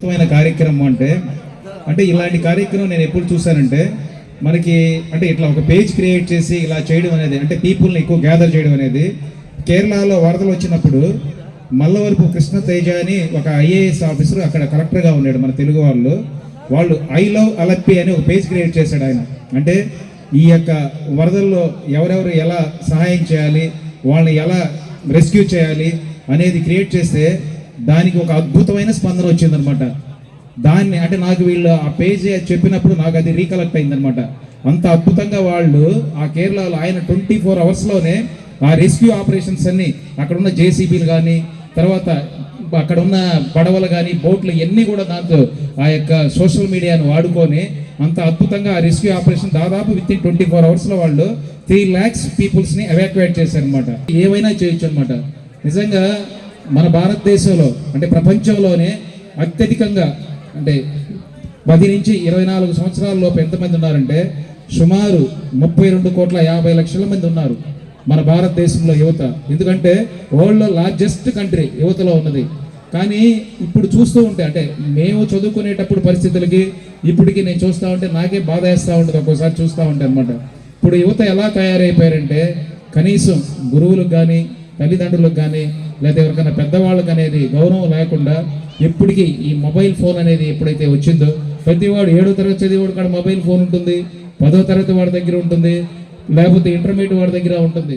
అద్భుతమైన కార్యక్రమం అంటే అంటే ఇలాంటి కార్యక్రమం నేను ఎప్పుడు చూశానంటే మనకి అంటే ఇట్లా ఒక పేజ్ క్రియేట్ చేసి ఇలా చేయడం అనేది అంటే పీపుల్ని ఎక్కువ గ్యాదర్ చేయడం అనేది కేరళలో వరదలు వచ్చినప్పుడు మల్లవరపు కృష్ణ తేజ అని ఒక ఐఏఎస్ ఆఫీసర్ అక్కడ కలెక్టర్గా ఉన్నాడు మన తెలుగు వాళ్ళు. వాళ్ళు ఐ లవ్ అలప్పి అని ఒక పేజ్ క్రియేట్ చేశాడు ఆయన. అంటే ఈ యొక్క వరదల్లో ఎవరెవరు ఎలా సహాయం చేయాలి వాళ్ళని ఎలా రెస్క్యూ చేయాలి అనేది క్రియేట్ చేస్తే దానికి ఒక అద్భుతమైన స్పందన వచ్చిందనమాట దాన్ని అంటే నాకు వీళ్ళు ఆ పేజీ చెప్పినప్పుడు నాకు అది రీకలెక్ట్ అయిందనమాట అంత అద్భుతంగా వాళ్ళు ఆ కేరళలో ఆయన ట్వంటీ ఫోర్ అవర్స్లోనే ఆ రెస్క్యూ ఆపరేషన్స్ అన్నీ అక్కడ ఉన్న జేసీబీలు కానీ తర్వాత అక్కడ ఉన్న పడవలు కానీ బోట్లు ఇవన్నీ కూడా దాంతో ఆ యొక్క సోషల్ మీడియాను వాడుకొని అంత అద్భుతంగా ఆ రెస్క్యూ ఆపరేషన్ దాదాపు విత్ ఇన్ ట్వంటీ ఫోర్ అవర్స్లో వాళ్ళు త్రీ ల్యాక్స్ పీపుల్స్ని ఎవాక్యుయేట్ చేశారనమాట ఏమైనా చేయొచ్చు అనమాట నిజంగా మన భారతదేశంలో అంటే ప్రపంచంలోనే అత్యధికంగా అంటే పది నుంచి ఇరవై నాలుగు సంవత్సరాల లోపు ఎంతమంది ఉన్నారంటే సుమారు ముప్పై రెండు కోట్ల యాభై లక్షల మంది ఉన్నారు మన భారతదేశంలో యువత. ఎందుకంటే వరల్డ్లో లార్జెస్ట్ కంట్రీ యువతలో ఉన్నది. కానీ ఇప్పుడు చూస్తూ ఉంటే అంటే మేము చదువుకునేటప్పుడు పరిస్థితులకి ఇప్పటికి నేను చూస్తూ ఉంటే నాకే బాధ వేస్తూ ఉంటుంది ఒక్కోసారి చూస్తూ ఉంటాయి అనమాట ఇప్పుడు యువత ఎలా తయారైపోయారంటే కనీసం గురువులకు కానీ తల్లిదండ్రులకు కానీ లేదా ఎవరికైనా పెద్దవాళ్ళకి అనేది గౌరవం లేకుండా ఎప్పటికీ ఈ మొబైల్ ఫోన్ అనేది ఎప్పుడైతే వచ్చిందో ప్రతివాడు ఏడో తరగతి చదివేవాడు కాడ మొబైల్ ఫోన్ ఉంటుంది పదో తరగతి వాడి దగ్గర ఉంటుంది లేకపోతే ఇంటర్మీడియట్ వాడి దగ్గర ఉంటుంది.